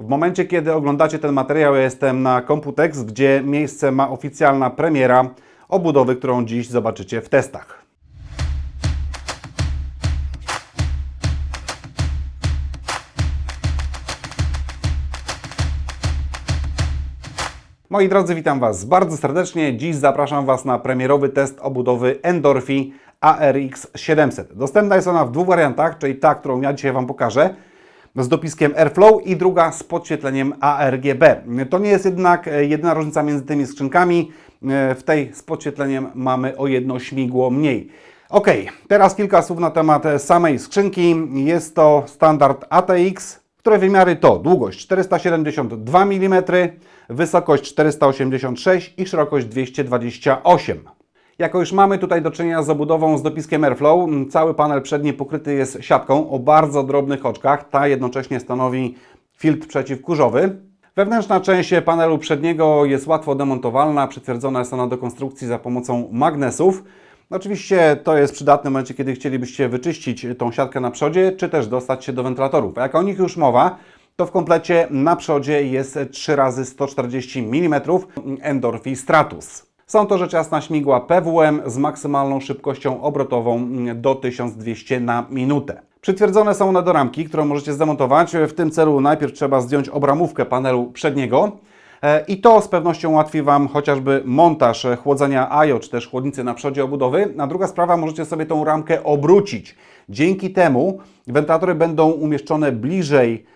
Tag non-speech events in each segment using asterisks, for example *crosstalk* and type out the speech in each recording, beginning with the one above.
W momencie, kiedy oglądacie ten materiał, ja jestem na Computex, gdzie miejsce ma oficjalna premiera obudowy, którą dziś zobaczycie w testach. Moi drodzy, witam Was bardzo serdecznie. Dziś zapraszam Was na premierowy test obudowy Endorfi ARX 700. Dostępna jest ona w dwóch wariantach, czyli ta, którą ja dzisiaj Wam pokażę, z dopiskiem Airflow i druga z podświetleniem ARGB. To nie jest jednak e, jedyna różnica między tymi skrzynkami. E, W tej z podświetleniem mamy o jedno śmigło mniej. Ok, teraz kilka słów na temat e, samej skrzynki. Jest to standard ATX, które wymiary to długość 472 mm, wysokość 486 i szerokość 228. Jako już mamy tutaj do czynienia z obudową z dopiskiem Airflow, cały panel przedni pokryty jest siatką o bardzo drobnych oczkach. Ta jednocześnie stanowi filtr przeciwkurzowy. Wewnętrzna część panelu przedniego jest łatwo demontowalna, przytwierdzona jest ona do konstrukcji za pomocą magnesów. Oczywiście to jest przydatne w momencie, kiedy chcielibyście wyczyścić tą siatkę na przodzie, czy też dostać się do wentylatorów. A jak o nich już mowa, to w komplecie na przodzie jest 3 razy 140 mm Endorphi Stratus. Są to rzecz jasna śmigła PWM z maksymalną szybkością obrotową do 1200 na minutę. Przytwierdzone są one do ramki, którą możecie zdemontować. W tym celu najpierw trzeba zdjąć obramówkę panelu przedniego. E, I to z pewnością ułatwi Wam chociażby montaż e, chłodzenia AJO, czy też chłodnicy na przodzie obudowy. A druga sprawa, możecie sobie tą ramkę obrócić. Dzięki temu wentylatory będą umieszczone bliżej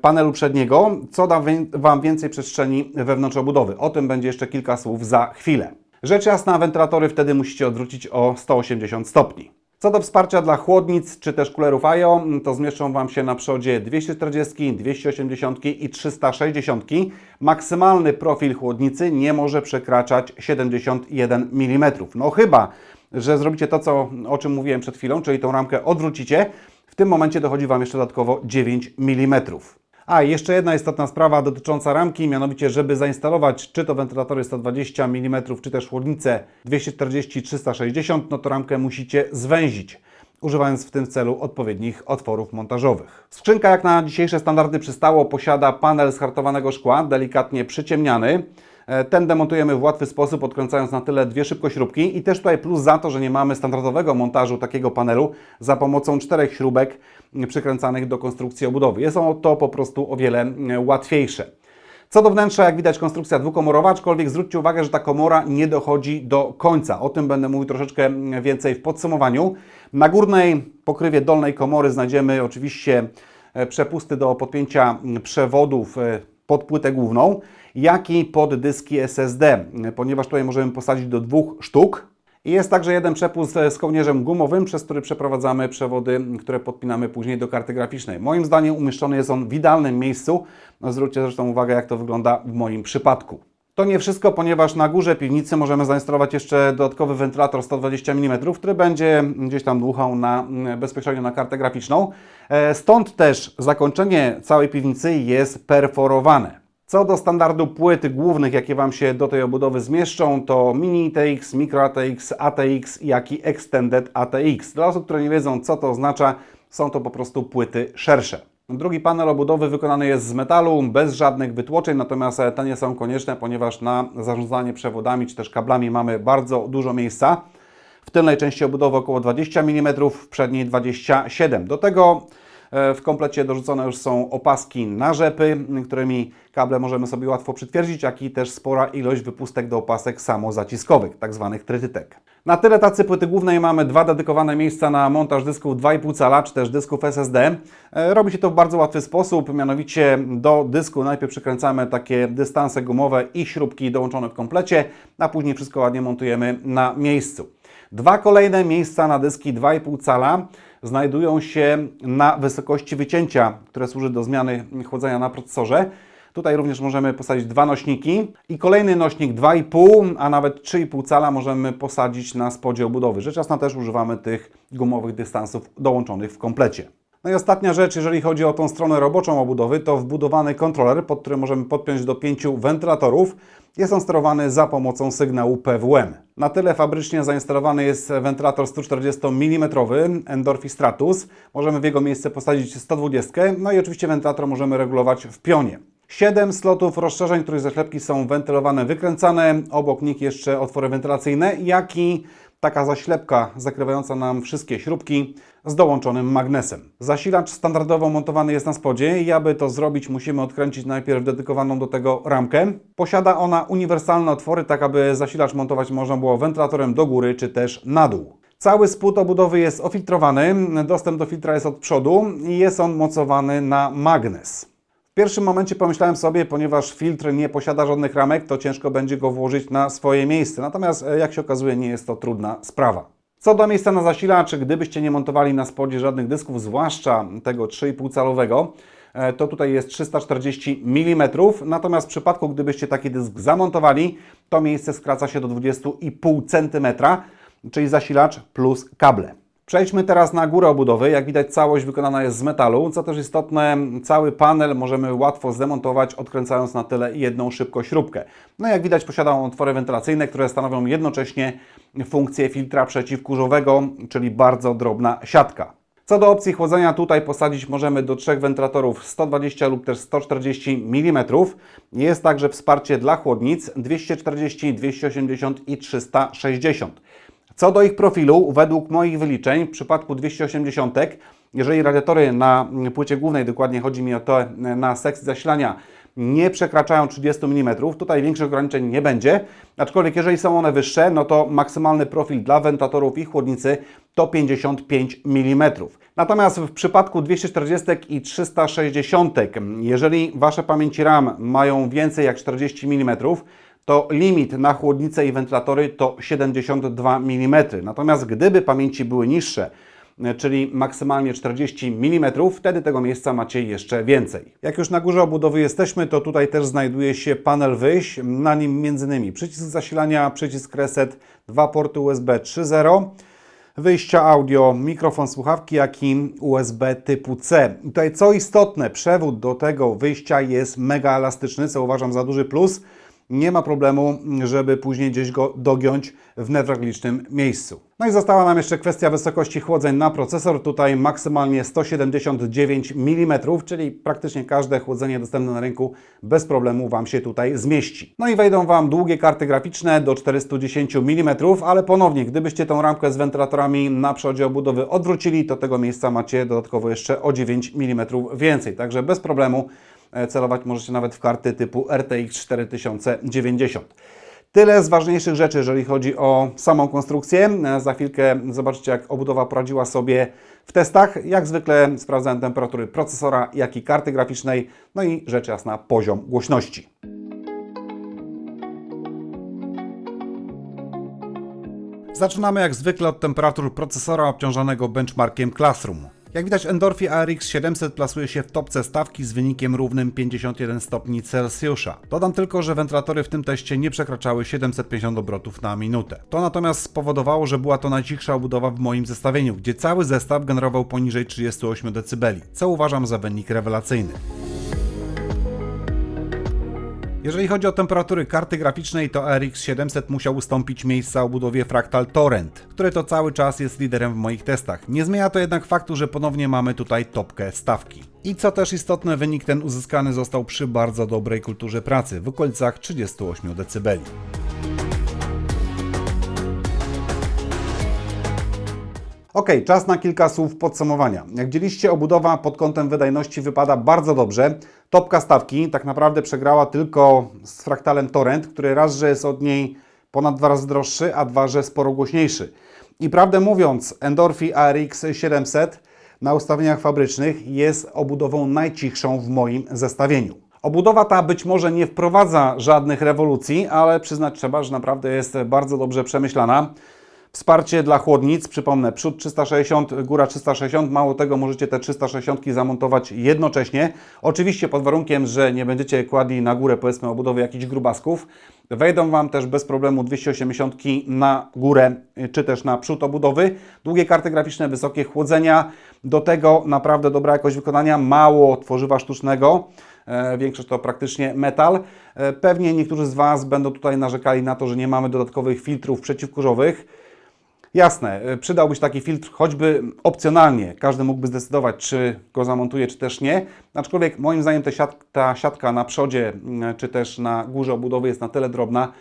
panelu przedniego, co da Wam więcej przestrzeni wewnątrz obudowy. O tym będzie jeszcze kilka słów za chwilę. Rzecz jasna, wentylatory wtedy musicie odwrócić o 180 stopni. Co do wsparcia dla chłodnic czy też kulerów IO, to zmieszczą Wam się na przodzie 240, 280 i 360. Maksymalny profil chłodnicy nie może przekraczać 71 mm. No chyba, że zrobicie to, co, o czym mówiłem przed chwilą, czyli tą ramkę odwrócicie. W tym momencie dochodzi Wam jeszcze dodatkowo 9 mm. A, jeszcze jedna istotna sprawa dotycząca ramki, mianowicie, żeby zainstalować czy to wentylatory 120 mm, czy też chłodnicę 240-360, no to ramkę musicie zwęzić, używając w tym celu odpowiednich otworów montażowych. Skrzynka, jak na dzisiejsze standardy przystało, posiada panel z hartowanego szkła, delikatnie przyciemniany. E, Ten demontujemy w łatwy sposób, odkręcając na tyle dwie szybkośrubki i też tutaj plus za to, że nie mamy standardowego montażu takiego panelu za pomocą czterech śrubek m, przykręcanych do konstrukcji obudowy. Jest to po prostu o wiele m, łatwiejsze. Co do wnętrza, jak widać, konstrukcja dwukomorowa, aczkolwiek zwróćcie uwagę, że ta komora nie dochodzi do końca. O tym będę mówił troszeczkę mm, więcej w podsumowaniu. Na górnej pokrywie dolnej komory znajdziemy oczywiście e, przepusty do podpięcia mm, przewodów e, pod płytę główną, jak i pod dyski SSD, ponieważ tutaj możemy posadzić do dwóch sztuk. Jest także jeden przepust z kołnierzem gumowym, przez który przeprowadzamy przewody, które podpinamy później do karty graficznej. Moim zdaniem umieszczony jest on w idealnym miejscu. No, zwróćcie zresztą uwagę, jak to wygląda w moim przypadku. To nie wszystko, ponieważ na górze piwnicy możemy zainstalować jeszcze dodatkowy wentylator 120 mm, który będzie gdzieś tam dmuchał na, bezpośrednio na kartę graficzną. E, Stąd też zakończenie całej piwnicy jest perforowane. Co do standardu płyt głównych, jakie Wam się do tej obudowy zmieszczą, to Mini ATX, Micro ATX, ATX, jak i Extended ATX. Dla osób, które nie wiedzą, co to oznacza, są to po prostu płyty szersze. Drugi panel obudowy wykonany jest z metalu, bez żadnych wytłoczeń, natomiast te nie są konieczne, ponieważ na zarządzanie przewodami czy też kablami mamy bardzo dużo miejsca. W tylnej części obudowy około 20 mm, w przedniej 27. Do tego e, w komplecie dorzucone już są opaski na rzepy, którymi kable możemy sobie łatwo przytwierdzić, jak i też spora ilość wypustek do opasek samozaciskowych, tak zwanych trytytek. Na tyle tacy płyty głównej mamy dwa dedykowane miejsca na montaż dysków 2,5 cala, czy też dysków SSD. E, Robi się to w bardzo łatwy sposób, mianowicie do dysku najpierw przykręcamy takie dystanse gumowe i śrubki dołączone w komplecie, a później wszystko ładnie montujemy na miejscu. Dwa kolejne miejsca na dyski 2,5 cala znajdują się na wysokości wycięcia, które służy do zmiany chłodzenia na procesorze. Tutaj również możemy posadzić dwa nośniki i kolejny nośnik 2,5, a nawet 3,5 cala możemy posadzić na spodzie obudowy. Rzecz jasna też używamy tych gumowych dystansów dołączonych w komplecie. No i ostatnia rzecz, jeżeli chodzi o tą stronę roboczą obudowy, to wbudowany kontroler, pod który możemy podpiąć do pięciu wentylatorów. Jest on sterowany za pomocą sygnału PWM. Na tyle fabrycznie zainstalowany jest wentylator 140 mm Endorphi Stratus. Możemy w jego miejsce posadzić 120, no i oczywiście wentylator możemy regulować w pionie. 7 slotów rozszerzeń, których zaślepki są wentylowane, wykręcane. Obok nich jeszcze otwory wentylacyjne, jak i taka zaślepka zakrywająca nam wszystkie śrubki z dołączonym magnesem. Zasilacz standardowo montowany jest na spodzie i aby to zrobić musimy odkręcić najpierw dedykowaną do tego ramkę. Posiada ona uniwersalne otwory, tak aby zasilacz montować można było wentylatorem do góry czy też na dół. Cały spód obudowy jest ofiltrowany, dostęp do filtra jest od przodu i jest on mocowany na magnes. W pierwszym momencie pomyślałem sobie, ponieważ filtr nie posiada żadnych ramek, to ciężko będzie go włożyć na swoje miejsce. Natomiast e, jak się okazuje, nie jest to trudna sprawa. Co do miejsca na zasilacz, gdybyście nie montowali na spodzie żadnych dysków, zwłaszcza tego 3,5 calowego, e, to tutaj jest 340 mm, natomiast w przypadku, gdybyście taki dysk zamontowali, to miejsce skraca się do 20,5 cm, czyli zasilacz plus kable. Przejdźmy teraz na górę obudowy. Jak widać całość wykonana jest z metalu. Co też istotne, cały panel możemy łatwo zdemontować, odkręcając na tyle jedną szybko śrubkę. No jak widać posiada on otwory wentylacyjne, które stanowią jednocześnie funkcję filtra przeciwkurzowego, czyli bardzo drobna siatka. Co do opcji chłodzenia, tutaj posadzić możemy do trzech wentylatorów 120 lub też 140 mm. Jest także wsparcie dla chłodnic 240, 280 i 360. Co do ich profilu, według moich wyliczeń, w przypadku 280, jeżeli radiatory na płycie głównej, dokładnie chodzi mi o to na sekcji zasilania, nie przekraczają 30 mm, tutaj większych ograniczeń nie będzie, aczkolwiek jeżeli są one wyższe, no to maksymalny profil dla wentylatorów i chłodnicy to 55 mm. Natomiast w przypadku 240 i 360, jeżeli Wasze pamięci RAM mają więcej jak 40 mm, to limit na chłodnice i wentylatory to 72 mm. Natomiast gdyby pamięci były niższe, czyli maksymalnie 40 mm, wtedy tego miejsca macie jeszcze więcej. Jak już na górze obudowy jesteśmy, to tutaj też znajduje się panel wyjść, na nim m.in. przycisk zasilania, przycisk reset, dwa porty USB 3.0, wyjścia audio, mikrofon słuchawki, jak i USB typu C. I tutaj co istotne, przewód do tego wyjścia jest mega elastyczny, co uważam za duży plus nie ma problemu, żeby później gdzieś go dogiąć w newralgicznym miejscu. No i została nam jeszcze kwestia wysokości chłodzeń na procesor. Tutaj maksymalnie 179 mm, czyli praktycznie każde chłodzenie dostępne na rynku bez problemu Wam się tutaj zmieści. No i wejdą Wam długie karty graficzne do 410 mm, ale ponownie, gdybyście tą ramkę z wentylatorami na przodzie obudowy odwrócili, to tego miejsca macie dodatkowo jeszcze o 9 mm więcej. Także bez problemu celować możecie nawet w karty typu RTX 4090. Tyle z ważniejszych rzeczy, jeżeli chodzi o samą konstrukcję. E, za chwilkę zobaczycie, jak obudowa poradziła sobie w testach. Jak zwykle sprawdzałem temperatury procesora, jak i karty graficznej, no i rzecz jasna poziom głośności. Zaczynamy jak zwykle od temperatur procesora obciążonego benchmarkiem Classroom. Jak widać Endorphi ARX 700 plasuje się w topce stawki z wynikiem równym 51 stopni Celsjusza. Dodam tylko, że wentylatory w tym teście nie przekraczały 750 obrotów na minutę. To natomiast spowodowało, że była to najcichsza obudowa w moim zestawieniu, gdzie cały zestaw generował poniżej 38 dB, co uważam za wynik rewelacyjny. Jeżeli chodzi o temperatury karty graficznej, to RX 700 musiał ustąpić miejsca obudowie Fractal Torrent, który to cały czas jest liderem w moich testach. Nie zmienia to jednak faktu, że ponownie mamy tutaj topkę stawki. I co też istotne, wynik ten uzyskany został przy bardzo dobrej kulturze pracy, w okolicach 38 dB. Ok, czas na kilka słów podsumowania. Jak dzieliście, obudowa pod kątem wydajności wypada bardzo dobrze. Topka stawki tak naprawdę przegrała tylko z fraktalem Torrent, który raz, że jest od niej ponad dwa razy droższy, a dwa, że sporo głośniejszy. I prawdę mówiąc, Endorphi ARX 700 na ustawieniach fabrycznych jest obudową najcichszą w moim zestawieniu. Obudowa ta być może nie wprowadza żadnych rewolucji, ale przyznać trzeba, że naprawdę jest bardzo dobrze przemyślana. Wsparcie dla chłodnic, przypomnę, przód 360, góra 360, mało tego możecie te 360 zamontować jednocześnie. Oczywiście pod warunkiem, że nie będziecie kładli na górę powiedzmy obudowy jakichś grubasków. Wejdą Wam też bez problemu 280 na górę, y, czy też na przód obudowy. Długie karty graficzne, wysokie chłodzenia, do tego naprawdę dobra jakość wykonania, mało tworzywa sztucznego. E, Większość to praktycznie metal. E, Pewnie niektórzy z Was będą tutaj narzekali na to, że nie mamy dodatkowych filtrów przeciwkurzowych. Jasne, y, przydałby się taki filtr choćby opcjonalnie. Każdy mógłby zdecydować, czy go zamontuje, czy też nie. Aczkolwiek moim zdaniem ta, siat, ta siatka na przodzie, y, czy też na górze obudowy jest na tyle drobna,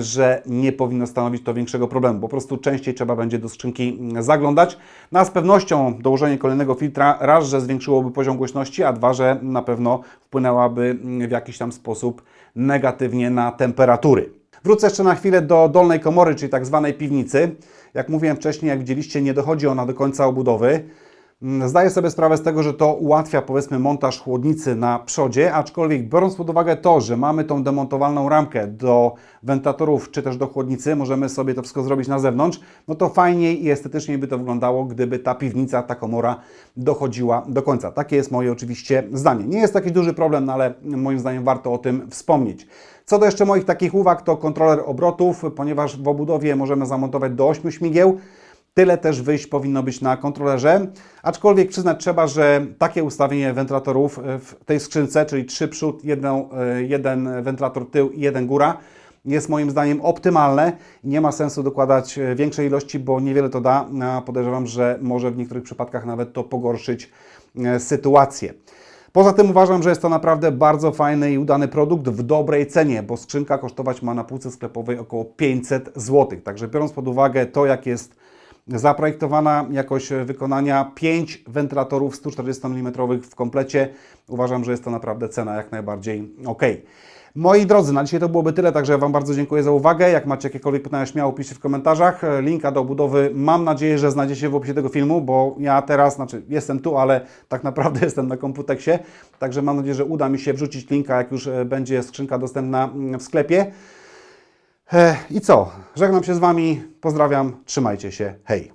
że nie powinno stanowić to większego problemu. Po prostu częściej trzeba będzie do skrzynki y, zaglądać. No a z pewnością dołożenie kolejnego filtra raz, że zwiększyłoby poziom głośności, a dwa, że na pewno wpłynęłaby y, w jakiś tam sposób negatywnie na temperatury. Wrócę jeszcze na chwilę do dolnej komory, czyli tak zwanej piwnicy. Jak mówiłem wcześniej, jak widzieliście, nie dochodzi ona do końca obudowy. Mm, Zdaję sobie sprawę z tego, że to ułatwia powiedzmy montaż chłodnicy na przodzie, aczkolwiek biorąc pod uwagę to, że mamy tą demontowalną ramkę do wentylatorów czy też do chłodnicy, możemy sobie to wszystko zrobić na zewnątrz, no to fajniej i estetycznie by to wyglądało, gdyby ta piwnica, ta komora dochodziła do końca. Takie jest moje oczywiście zdanie. Nie jest taki duży problem, no ale moim zdaniem warto o tym wspomnieć. Co do jeszcze moich takich uwag, to kontroler obrotów, ponieważ w obudowie możemy zamontować do 8 śmigieł. Tyle też wyjść powinno być na kontrolerze, aczkolwiek przyznać trzeba, że takie ustawienie wentylatorów w tej skrzynce, czyli trzy przód, jeden, jeden wentylator tył i jeden góra, jest moim zdaniem optymalne. Nie ma sensu dokładać e, większej ilości, bo niewiele to da. Podejrzewam, że może w niektórych przypadkach nawet to pogorszyć e, sytuację. Poza tym uważam, że jest to naprawdę bardzo fajny i udany produkt w dobrej cenie, bo skrzynka kosztować ma na półce sklepowej około 500 zł. Także biorąc pod uwagę to, jak jest zaprojektowana jakość wykonania, 5 wentylatorów 140 mm w komplecie, uważam, że jest to naprawdę cena jak najbardziej ok. Moi drodzy, na dzisiaj to byłoby tyle, także Wam bardzo dziękuję za uwagę. Jak macie jakiekolwiek pytania, śmiało piszcie w komentarzach. Linka do budowy mam nadzieję, że znajdziecie w opisie tego filmu, bo ja teraz, znaczy jestem tu, ale tak naprawdę *laughs* jestem na komputeksie, także mam nadzieję, że uda mi się wrzucić linka, jak już będzie skrzynka dostępna w sklepie. E, I co? Żegnam się z Wami, pozdrawiam, trzymajcie się, hej!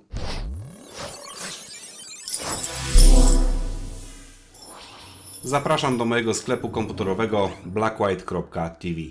Zapraszam do mojego sklepu komputerowego blackwhite.tv.